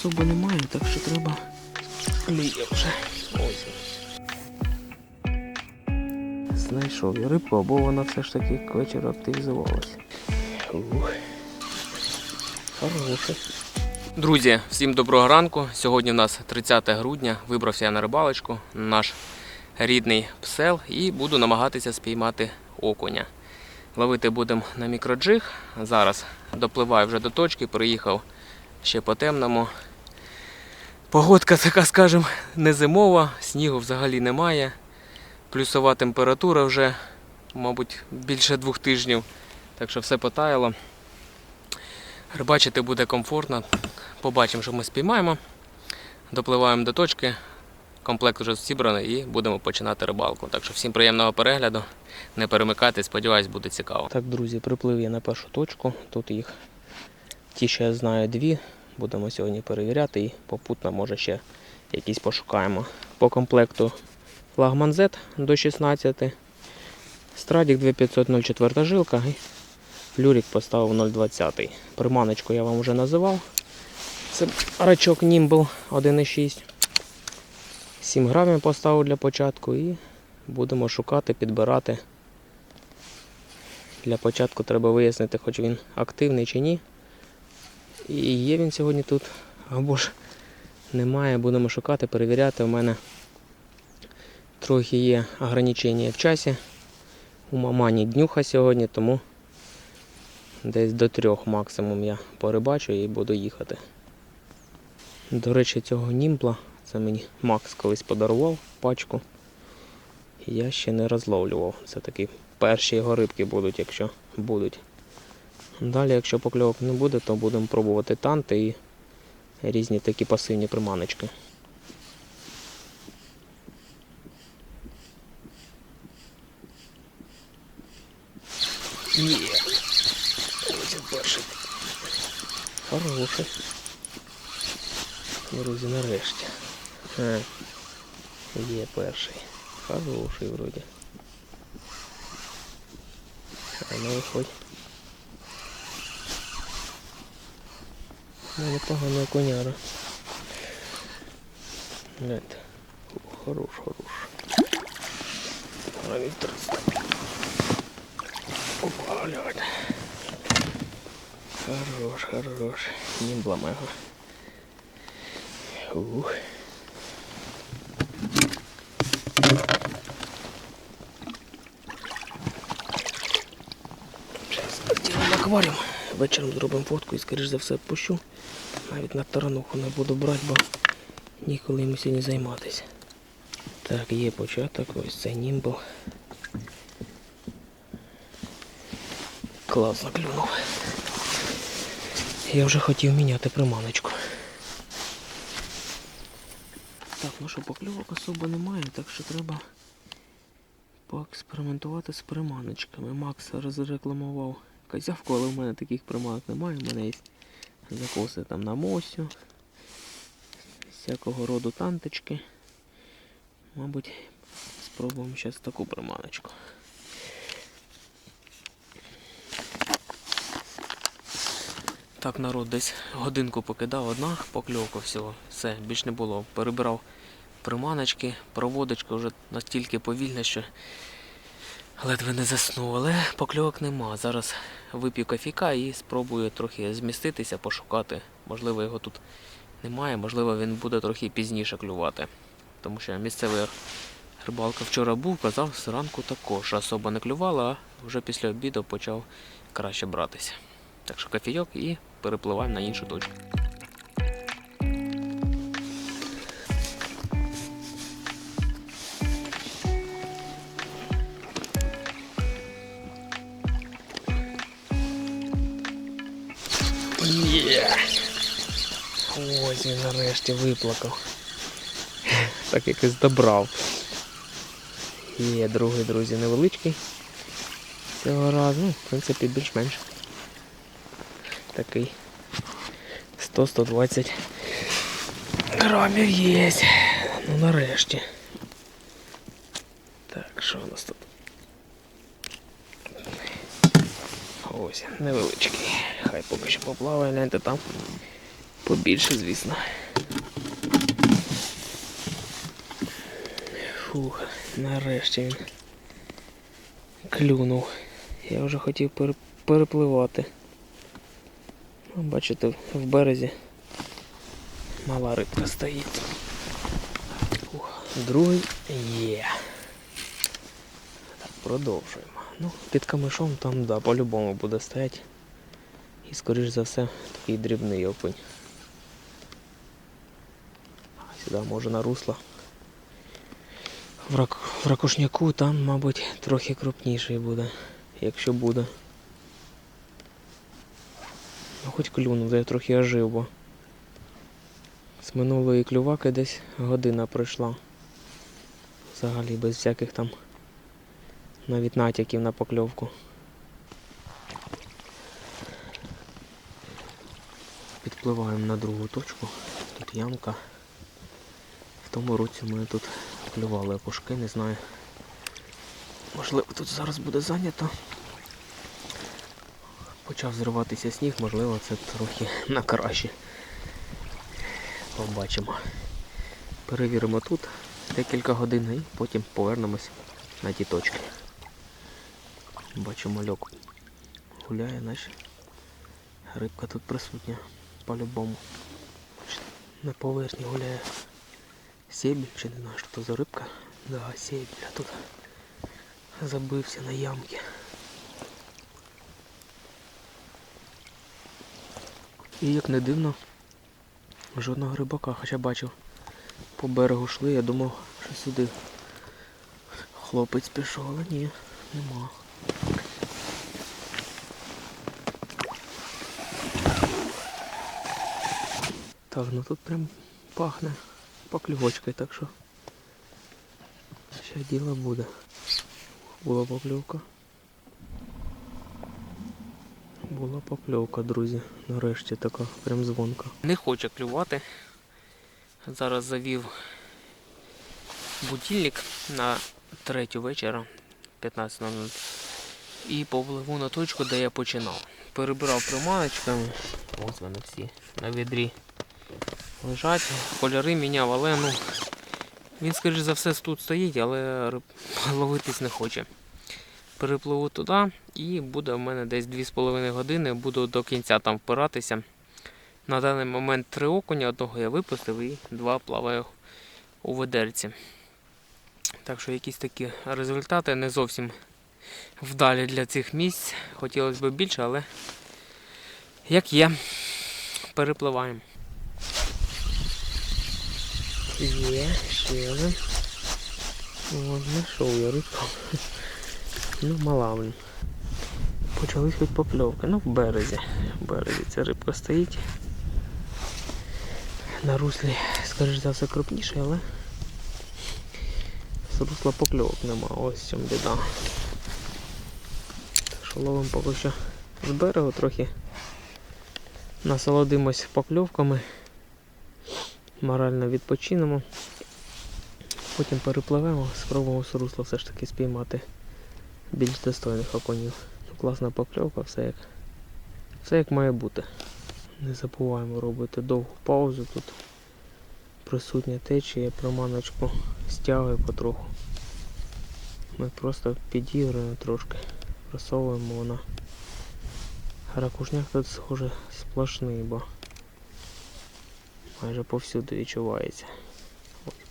особо немає, так що треба кліє вже. Ось. Знайшов я рибку, або вона все ж таки к вечору активізувалася. Хороше. Друзі, всім доброго ранку. Сьогодні у нас 30 грудня. Вибрався я на рибалочку, наш рідний псел, і буду намагатися спіймати окуня. Ловити будемо на мікроджиг. Зараз допливаю вже до точки, приїхав ще по темному. Погодка така, скажімо, не зимова, снігу взагалі немає. Плюсова температура вже, мабуть, більше двох тижнів. Так що все потаяло. Рибачити буде комфортно. Побачимо, що ми спіймаємо. Допливаємо до точки. Комплект вже зібраний і будемо починати рибалку. Так що всім приємного перегляду. Не перемикайте, сподіваюсь, буде цікаво. Так, друзі, приплив я на першу точку. Тут їх ті, що я знаю, дві. Будемо сьогодні перевіряти і попутно, може, ще якісь пошукаємо. По комплекту флагман Z до 16. Страдік 2500 04 жилка. І Люрік поставив 0,20. Приманочку я вам вже називав. Це рачок Nimble 1,6. 7 грамів поставив для початку і будемо шукати, підбирати. Для початку треба вияснити, хоч він активний чи ні. І є він сьогодні тут, або ж немає, будемо шукати, перевіряти. У мене трохи є ограничення в часі. У мамані днюха сьогодні, тому десь до трьох максимум я порибачу і буду їхати. До речі, цього німпла, це мені Макс колись подарував пачку. Я ще не розловлював. Це такі перші його рибки будуть, якщо будуть. Далі, якщо покльовок не буде, то будемо пробувати танти і різні такі пасивні приманочки. Є. Ось перший. Хороший. Друзі, нарешті. А, є перший. Хороший вроді. А ну виходь. Ну, непогана коняра. Нет. Хорош, хорош. Грамів 300. Опа, глянь. Хорош, хорош. Не бламего. Ух. Зараз втілимо акваріум. Вечором зробимо фотку і, скоріш за все, пущу. Навіть на тарануху не буду брати, бо ніколи йому сьогодні займатися. Так, є початок, ось цей німбл. Класно клюнув. Я вже хотів міняти приманочку. Так, ну що, покльовок особо немає, так що треба поекспериментувати з приманочками. Макс розрекламував козявку, але в мене таких приманок немає. У мене є закоси там на мосю, всякого роду танточки. Мабуть, спробуємо зараз таку приманочку. Так, народ, десь годинку покидав одна покльовка всього. Все, більш не було. Перебирав приманочки, проводочка вже настільки повільна, що ледве не заснув, але покльовок нема. Зараз вип'ю кофійка і спробую трохи зміститися, пошукати. Можливо, його тут немає, можливо, він буде трохи пізніше клювати. Тому що місцевий рибалка вчора був, казав, зранку також особо не клювала, а вже після обіду почав краще братися. Так що кофійок і перепливаємо на іншу точку. Є! Ось він нарешті виплакав. Так якось добрав. Є другий, друзі, невеличкий. Цього разу, ну, в принципі, більш-менш такий 100-120 грамів є. Ну нарешті. Так, що у нас тут? Ось, невеличкий. Хай поки що поплаває, гляньте там. Побільше, звісно. Фух, нарешті він клюнув. Я вже хотів пере- перепливати. Ну, Бачите, в березі мала рибка стоїть. Ух, другий є. Так, продовжуємо. Ну, під камишом там, да, по-любому буде стояти. І скоріш за все такий дрібний окунь. Сюди може на русло. В, рак... в ракушняку там, мабуть, трохи крупніший буде, якщо буде. Ну хоч клюнув, я трохи ожив, бо з минулої клюваки десь година пройшла. Взагалі без всяких там навіть натяків на покльовку. Підпливаємо на другу точку. Тут ямка. В тому році ми тут клювали опушки, не знаю. Можливо, тут зараз буде зайнято. Почав зриватися сніг, можливо, це трохи на краще. Побачимо. Перевіримо тут декілька годин і потім повернемось на ті точки. Бачимо льок гуляє, наче рибка тут присутня по-любому. На поверхні гуляє сєбіль, чи не знаю, що то за рибка. Да, сєбіль, а тут забився на ямки. І як не дивно, жодного рибака, хоча бачив, по берегу йшли, я думав, що сюди хлопець пішов, але ні, нема. Ну тут прям пахне покльовочкою, так що ще діло буде. Була покльовка. Була покльовка, друзі. Нарешті така прям дзвонка. Не хоче клювати. Зараз завів будильник на третю вечора, 15.00. І попливу на точку, де я починав. Перебирав приманочками. Ось вони всі на відрі лежать. Кольори міняв, але ну. Він, скоріш за все, тут стоїть, але ловитись не хоче. Перепливу туди і буде в мене десь 2,5 години, буду до кінця там впиратися. На даний момент три окуня, одного я випустив і два плаваю у ведерці. Так що якісь такі результати не зовсім вдалі для цих місць. Хотілося б більше, але як є, перепливаємо. Є, ще один. От, знайшов я рибку. Ну, мала, блін. Почались хоч покльовки. Ну, в березі. В березі ця рибка стоїть. На руслі, скоріш за все, крупніше, але з русла покльовок нема. Ось в чому біда. Що ловимо поки що з берегу трохи. Насолодимось покльовками. Морально відпочинемо. Потім перепливемо, спробуємо з русла все ж таки спіймати більш достойних окунів. Ну, класна покльовка, все як, все як має бути. Не забуваємо робити довгу паузу тут. Присутня течія, проманочку стягує потроху. Ми просто підігруємо трошки, просовуємо вона. Ракушняк тут схоже сплошний, бо майже повсюди відчувається.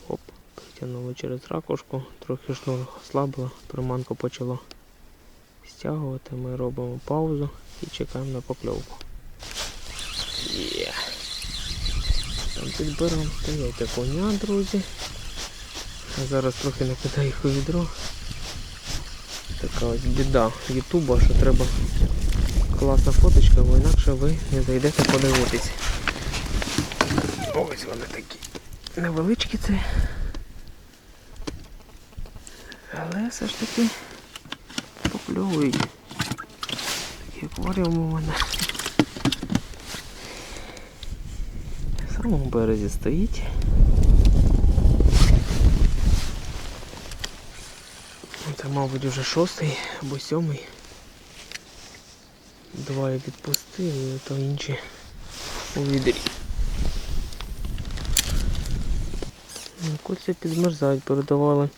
Оп, притягнули через ракушку, трохи шнур ослабило, приманку почало стягувати. Ми робимо паузу і чекаємо на покльовку. Там під берегом стоять коня, друзі. Я зараз трохи накидаю їх у відро. Така ось біда Ютуба, що треба класна фоточка, бо інакше ви не зайдете подивитись. Ось вони такі. Невеличкі це. Але все ж таки покльовують. Такі акваріуми у мене. В самому березі стоїть. Це, мабуть, вже шостий або сьомий. Два я відпустив, то інші у відрі. Ну, Кольця підмерзають, передавали.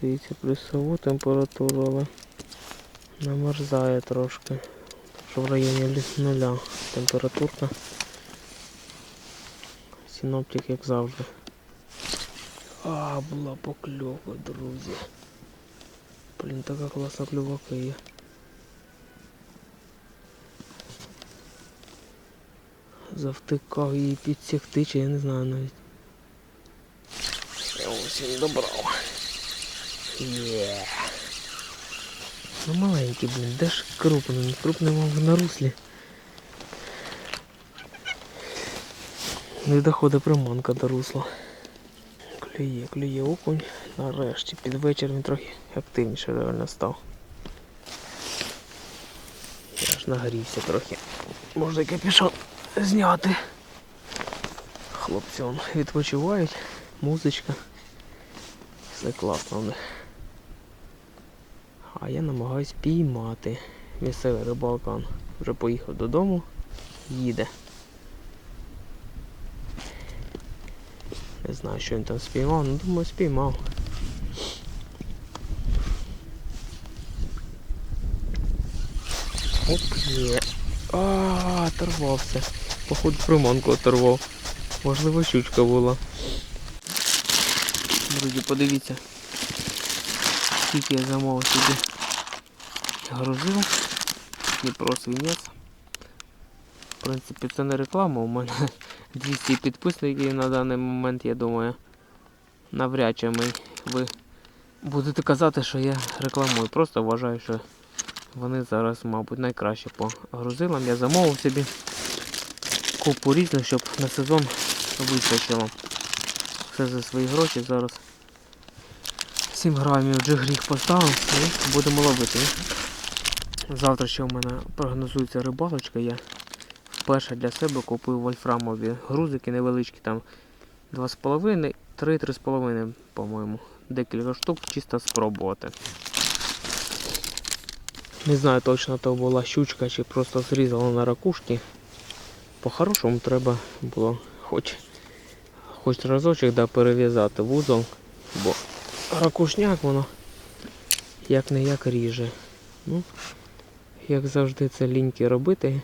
Дивіться, плюсову температуру, але намерзає трошки. Що в районі нуля температурка. Синоптик як завжди. А, була покльовка, друзі. Блін, така класна клювака є. Завтикав її підсягти, чи я не знаю навіть. Ось він добрав. Ну маленький, блін, де ж крупний? Крупний мав на руслі. Не доходить приманка до русла. Клює, клює окунь. Нарешті під вечір він трохи активніше реально став. Я аж нагрівся трохи. Можна і капюшон зняти. Хлопці вон відпочивають, музичка. Все класно в них. А я намагаюсь піймати. Місцевий рибалка вже поїхав додому, їде. Не знаю, що він там спіймав, ну думаю, спіймав. Оп, є. А, оторвався. Походу приманку оторвав. Можливо, щучка була. Друзі, подивіться. Скільки я замовив собі грузив. Дніпро свинець. В принципі, це не реклама, у мене 200 підписників на даний момент, я думаю. Навряд чи ми, ви будете казати, що я рекламую. Просто вважаю, що вони зараз, мабуть, найкраще по грузилам. Я замовив собі купу різних, щоб на сезон вистачило. Все за свої гроші зараз. 7 грамів джигріх поставив і будемо ловити. Завтра ще у мене прогнозується рибалочка. Я вперше для себе купив вольфрамові грузики невеличкі, там 2,5, 3-3,5, по-моєму. Декілька штук чисто спробувати. Не знаю точно то була щучка чи просто зрізала на ракушки. По-хорошому треба було хоч, хоч разочок да, перев'язати вузол, бо ракушняк воно як не як ріже. Ну, як завжди це ліньки робити.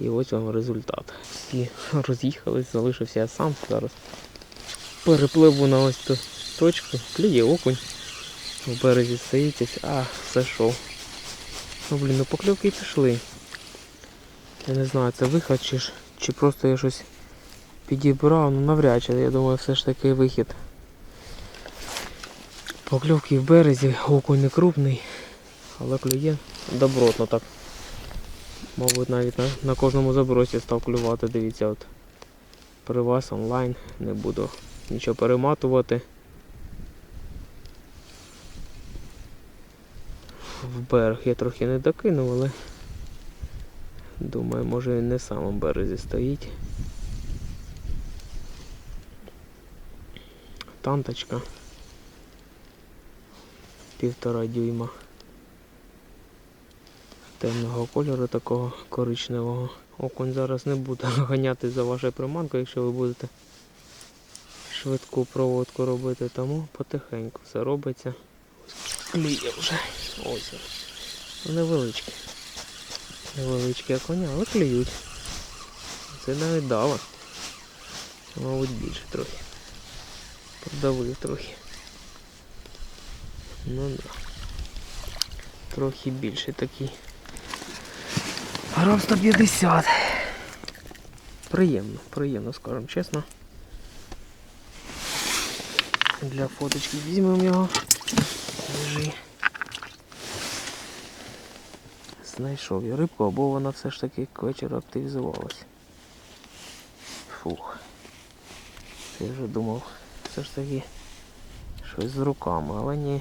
І ось вам результат. Всі роз'їхались, залишився я сам зараз. Перепливу на ось ту точку, клює окунь. В березі стоїть, ось, а, зайшов. Ну блін, ну покльовки пішли. Я не знаю, це виход чи чи просто я щось підібрав, ну навряд чи, я думаю, все ж таки вихід. Покльовки в березі, окунь не крупний, але клює добротно так. Мабуть, навіть на, на кожному забросі став клювати, дивіться, от при вас онлайн не буду нічого перематувати. В берег я трохи не докинув, але думаю, може він не в самому березі стоїть. Танточка. Півтора дюйма. Темного кольору такого коричневого. Окунь зараз не буде ганяти за вашою приманкою, якщо ви будете швидку проводку робити, тому потихеньку все робиться. Кліє вже. Ось. Невеличкі. Невеличкі коня, але клюють. Це навіть дало. Мабуть більше трохи. Подавив трохи. Ну да. Трохи більше такий. Грам 150. Приємно, приємно, скажемо чесно. Для фоточки візьмемо його. Лежи. Знайшов я рибку, або вона все ж таки к вечору активізувалась. Фух. Я вже думав, все ж таки щось з руками, але ні.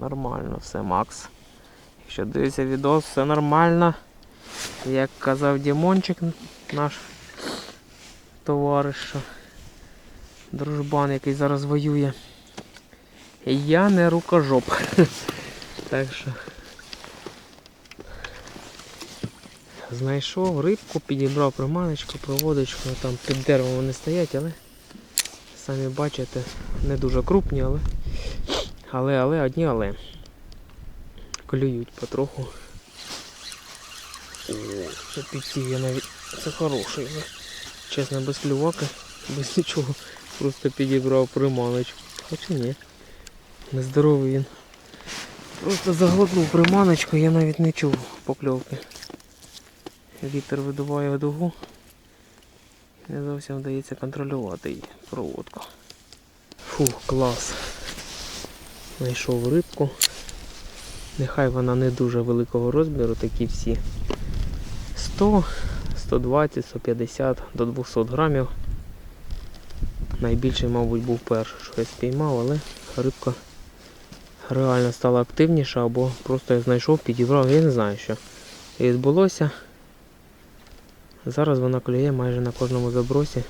Нормально все, Макс. Якщо дивиться відос, все нормально. Як казав Дімончик, наш товариш, дружбан, який зараз воює. Я не рукожоп. Так що знайшов рибку, підібрав приманочку, проводочку, там під деревом вони стоять, але самі бачите, не дуже крупні, але. Але, але, одні але. Клюють потроху. О, це підсів я навіть. Це хороший. але, Чесно, без клюваки, без нічого. Просто підібрав приманочку. Хоча ні. Нездоровий він. Просто заглотнув приманочку, я навіть не чув покльовки. Вітер видуває дугу. Не зовсім вдається контролювати її проводку. Фух, клас. Знайшов рибку. Нехай вона не дуже великого розміру, такі всі 100, 120, 150 до 200 грамів. Найбільший, мабуть, був перший, що я спіймав, але рибка реально стала активніша або просто я знайшов, підібрав, я не знаю що. Відбулося. Зараз вона клює майже на кожному забросі.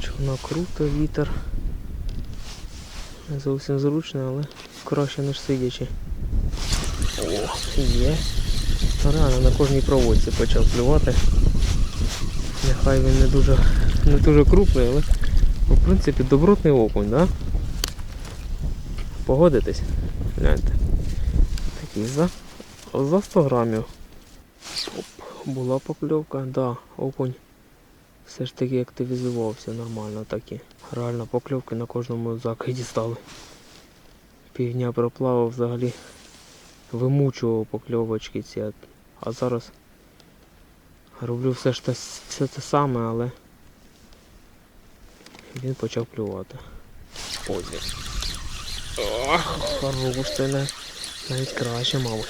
Човна круто, вітер. Не зовсім зручно, але краще ніж сидячи. О, є. Реально на кожній проводці почав клювати. Нехай він не дуже, не дуже крупний, але в принципі добротний окунь, да? Погодитесь? Гляньте. Такий за, за 100 грамів. Оп, була покльовка, да, окунь все ж таки активізувався нормально такі. Реально покльовки на кожному закиді стали. Півдня проплавав взагалі вимучував покльовочки ці, а- зараз роблю все ж те, все те саме, але він почав клювати. Ох, хорош, це навіть краще, мабуть.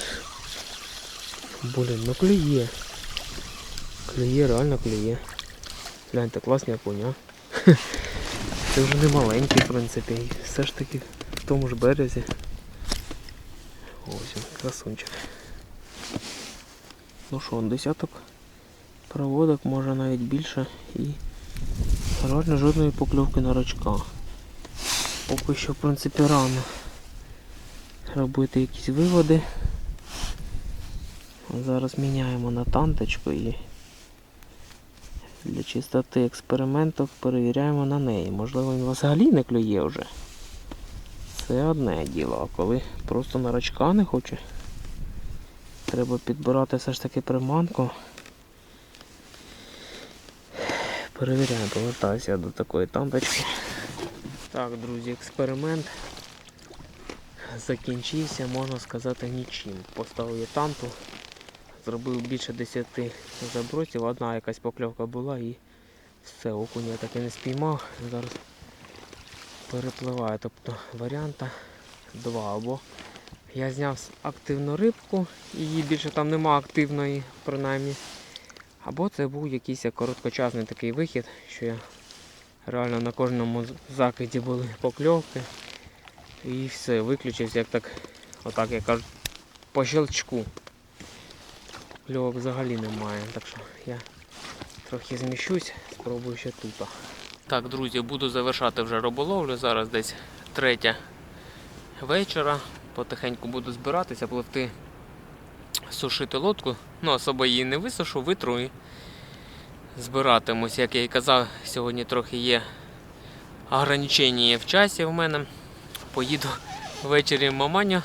Блін, ну клює. Клює, реально клює. Гляньте, класний окунь, а? Це вже не маленький, в принципі. і Все ж таки в тому ж березі. Ось він, красунчик. Ну що, десяток проводок, може навіть більше. І реально жодної покльовки на рачка. Поки що, в принципі, рано робити якісь виводи. Зараз міняємо на танточку і для чистоти експерименту перевіряємо на неї. Можливо, він взагалі не клює вже. Це одне діло, а коли просто на рачка не хоче, треба підбирати все ж таки приманку. Перевіряємо, повертаюся до такої танточки. Так, друзі, експеримент закінчився, можна сказати, нічим. Поставив я танту, зробив більше 10 забросів, одна якась покльовка була і все, окунь я так і не спіймав. Зараз перепливаю. Тобто варіанта два. Або я зняв активну рибку, її більше там нема активної, принаймні. Або це був якийсь короткочасний такий вихід, що я реально на кожному закиді були покльовки. І все, виключився, як так, отак я кажу, по щелчку. Кльовок взагалі немає. Так що я трохи зміщусь, спробую ще тут. Так, друзі, буду завершати вже риболовлю. Зараз десь третя вечора. Потихеньку буду збиратися, пливти, сушити лодку. Ну, особо її не висушу, витру і збиратимусь. Як я і казав, сьогодні трохи є ограничення в часі в мене. Поїду ввечері маманю.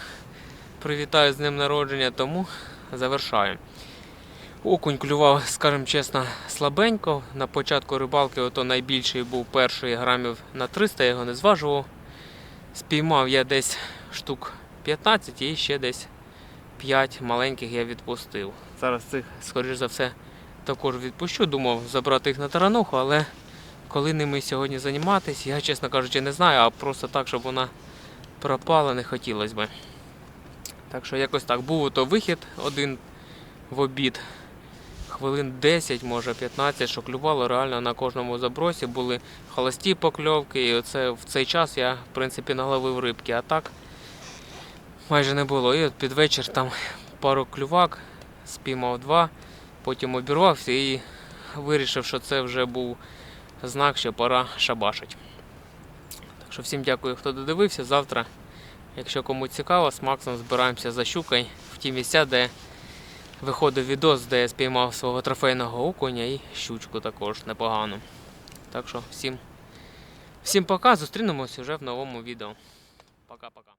Привітаю з днем народження, тому завершаю. Окунь клював, скажімо чесно, слабенько. На початку рибалки ото найбільший був перший грамів на 300, я його не зважував. Спіймав я десь штук 15 і ще десь 5 маленьких я відпустив. Зараз цих, скоріш за все, також відпущу. Думав забрати їх на тарануху, але коли ними сьогодні займатися, я, чесно кажучи, не знаю, а просто так, щоб вона пропала, не хотілося би. Так що якось так. Був ото вихід один в обід хвилин 10, може 15, що клювало реально на кожному забросі. Були холості покльовки, і оце в цей час я, в принципі, наловив рибки, а так майже не було. І от під вечір там пару клювак, спіймав два, потім обірвався і вирішив, що це вже був знак, що пора шабашить. Так що всім дякую, хто додивився. Завтра, якщо кому цікаво, з Максом збираємося за щукою в ті місця, де виходив відос, де я спіймав свого трофейного окуня і щучку також непогану. Так що всім, Всім пока, зустрінемось уже в новому відео. Пока-пока.